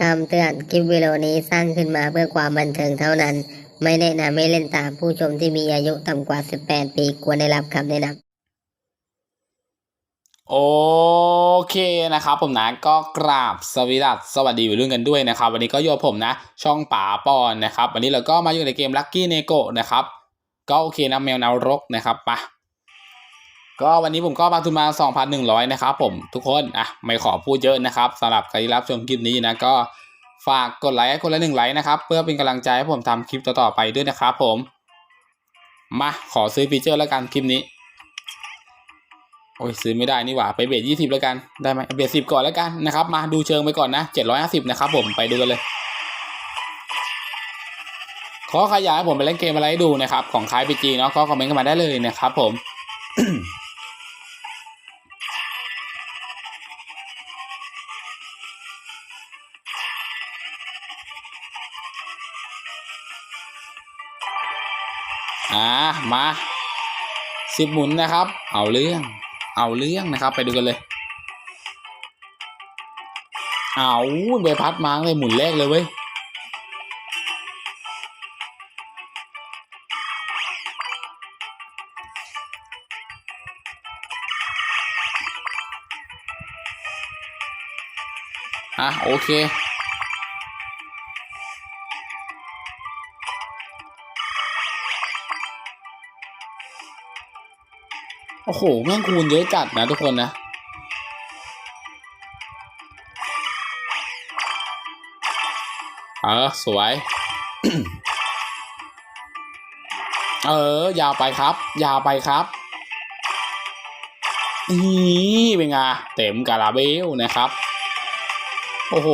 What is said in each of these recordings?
คำเตือนคลิปวิดีโอนี้สร้างขึ้นมาเพื่อความบันเทิงเท่านั้น ไม่แนะนำให้เล่นตามผู้ชมที่มีอายุต่ำกว่า 18 ปีควรได้รับคำแนะนำโอเคนะครับผมนะก็กราบสวัสดีสวัสดีวัยรุ่นกันด้วยนะครับ วันนี้ก็อยู่กับผมนะ ช่องป๋าปอนนะครับ วันนี้เราก็มาอยู่ในเกม Lucky n e g o นะครับ ก็โอเคนะแมวนรกนะครับปะ ก็วันนี้ผมก็มาทุนมา 2,100 นะครับผมทุกคนอะไม่ขอพูดเยอะนะครับสำหรับใครที่รับชมคลิปนี้นะก็ฝากกดไลค์คนละหนึ่งไลค์นะครับเพื่อเป็นกำลังใจให้ผมทำคลิปต่อๆไปด้วยนะครับผมมาขอซื้อฟีเจอร์แล้วกันคลิปนี้โอ้ยซื้อไม่ได้นี่หว่าไปเบสยี่สิบแล้วกันได้ไหมเบสสิบก่อนแล้วกันนะครับมาดูเชิงไปก่อนนะเจ็ดร้อยห้าสิบนะครับผมไปดูกันเลยขอใครอยากให้ผมไปเล่นเกมอะไรให้ดูนะครับของคลายพีจีเนาะก็คอมเมนต์กันมาได้เลยนะครับผม อ่ามาสิบหมุนนะครับ เอาเรื่อง เอาเรื่องนะครับ ไปดูกันเลย เอาใบพัดมาเลยหมุนแรกเลยเว้ยอะโอเค โอ้โหแม่งคูณเยอะจัดนะทุกคนนะเออสวย เออ ยาวไปครับ ยาวไปครับนี่เป็นไงเต็มกาลาเบลนะครับ โอ้โห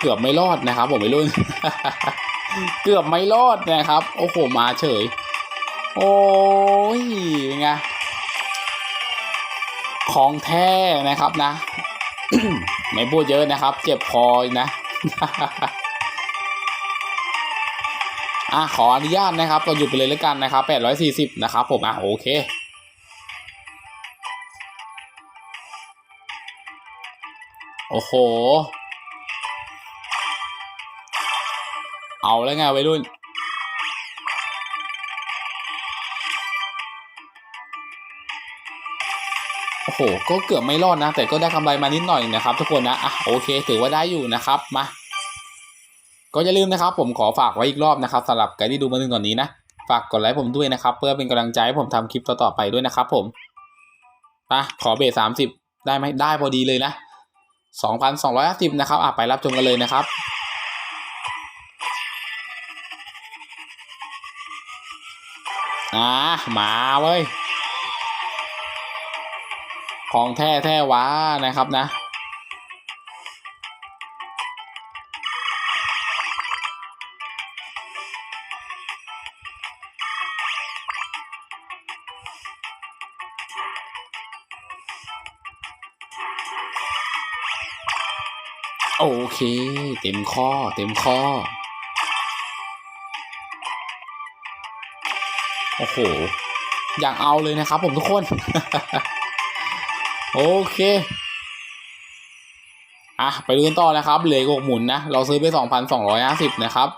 เกือบไม่รอดนะครับ ผมไม่รุ่น เกือบไม่รอดนะครับ โอ้โห มาเฉย โอ้ยเป็นไง ของแท้นะครับนะ ไม่พูดเยอะนะครับ เจ็บคอนะอะขออนุญาตนะครับ ก็หยุดไปเลยแล้วกันนะครับ840นะครับผมอะโอเคโอ้โห เอาแล้วไงวัยรุ่น โอ้โห ก็เกือบไม่รอดนะ แต่ก็ได้กำไรมานิดหน่อยนะครับ ทุกคนนะอะโอเค ถือว่าได้อยู่นะครับมา ก็อย่าลืมนะครับ ผมขอฝากไว้อีกรอบนะครับสำหรับใครที่ดูมาถึงตอนนี้นะฝากกดไลค์ผมด้วยนะครับ เพื่อเป็นกำลังใจให้ผมทำคลิปต่อๆไปด้วยนะครับ ผมมาขอเบสสามสิบได้ไหมได้พอดีเลยนะสองพันสองร้อยห้าสิบนะครับอะไปรับชมกันเลยนะครับอ่ามาเว้ย ของแท้แท้ว้านะครับนะ โอเค เต็มข้อเต็มข้อ โอ้โห อยากเอาเลยนะครับผมทุกคน โอเค อะ ไปดูกันต่อนะครับ เหลือกหกหมุนนะ เราซื้อไปสองพันสองร้อยห้าสิบนะครับ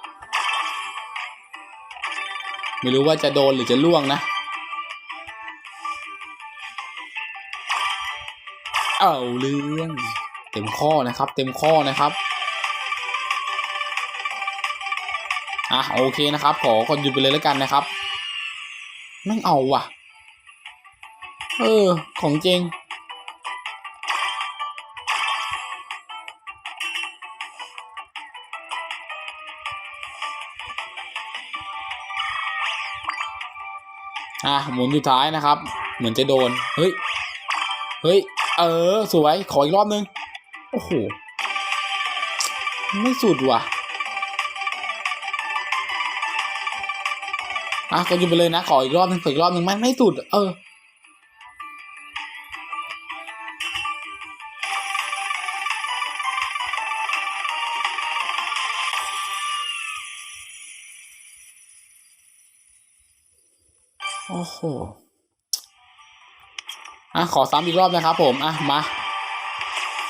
ไม่รู้ว่าจะโดนหรือจะล่วงนะ เอาเรื่อง เต็มข้อนะครับ เต็มข้อนะครับอะโอเคนะครับ ขอคนหยุดไปเลยแล้วกันนะครับแม่งเอาว่ะ เออ ของจริง อะหมุนสุดท้ายนะครับ เหมือนจะโดน เฮ้ย เฮ้ย เออ สวย ขออีกรอบนึง โอ้โห ไม่สุดว่ะ อะก็อยู่ไปเลยนะ ขออีกรอบนึงขออีกรอบนึงมันไม่สุด เออ อ้โหอะขอซ้ำอีกรอบนะครับ ผมอะมา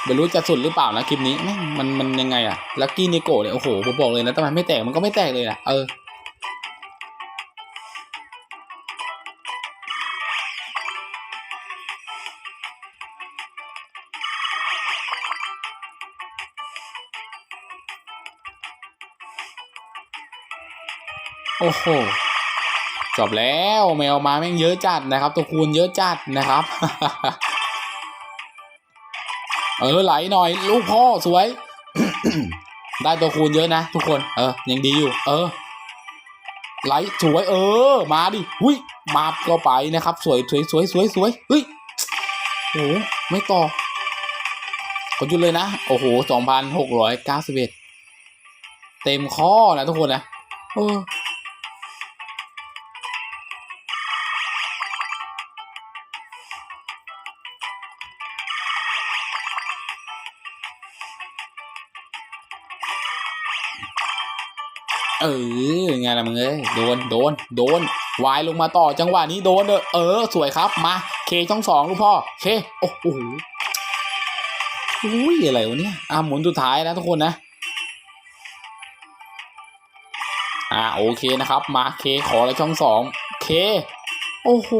ไม่รู้จะสุดหรือเปล่านะคลิปนี้มันมันยังไงอะลักกี้นิโกเนี่ยโอ้โหผมบอกเลยนะทำไมไม่แตกมันก็ไม่แตกเลยนะเออโอ้โห จบแล้วแมวมาแม่งเยอะจัดนะครับ ตัวคูณเยอะจัดนะครับ เออไหลหน่อย ลูกพ่อสวย ได้ตัวคูณเยอะนะ ทุกคน เออยังดีอยู่ เออ ไหลสวย เออ มาดิหุยมาก็ไปนะครับ สวยสวยสวยสวยสวยเฮ้ยโอ้ไม่ต่อกดยุดเลยนะ โอ้โหสองพันหกร้อยเก้าสิบเอ็ดเต็มข้อนะทุกคนนะเออ เออไงล่ะมึงเอ้ยโดนโดนโดนวายลงมาต่อจังหวะนี้โดนเด้อเออ สวยครับมาเคช่องสองลูกพ่อเคโอ้โหอุ้ยอะไรวะเนี่ยอะหมุนสุดท้ายนะทุกคนนะอ่าโอเคนะครับ มาเคขอแล้วช่องสองเคโอ้โห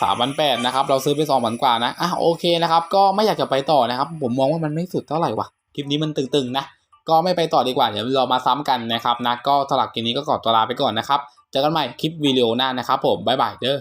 สามพันแปดนะครับเราซื้อไปสองพันกว่านะอะโอเคนะครับ ก็ไม่อยากจะไปต่อนะครับ ผมมองว่ามันไม่สุดเท่าไหร่วะคลิปนี้มันตึงๆนะ ก็ไม่ไปต่อดีกว่าเดี๋ยวเรามาซ้ำกันนะครับนะก็สลับคลิปนี้ก็ขอตัวลาไปก่อนนะครับเจอกันใหม่คลิปวิดีโอหน้านะครับผมบ๊ายบายเด้อ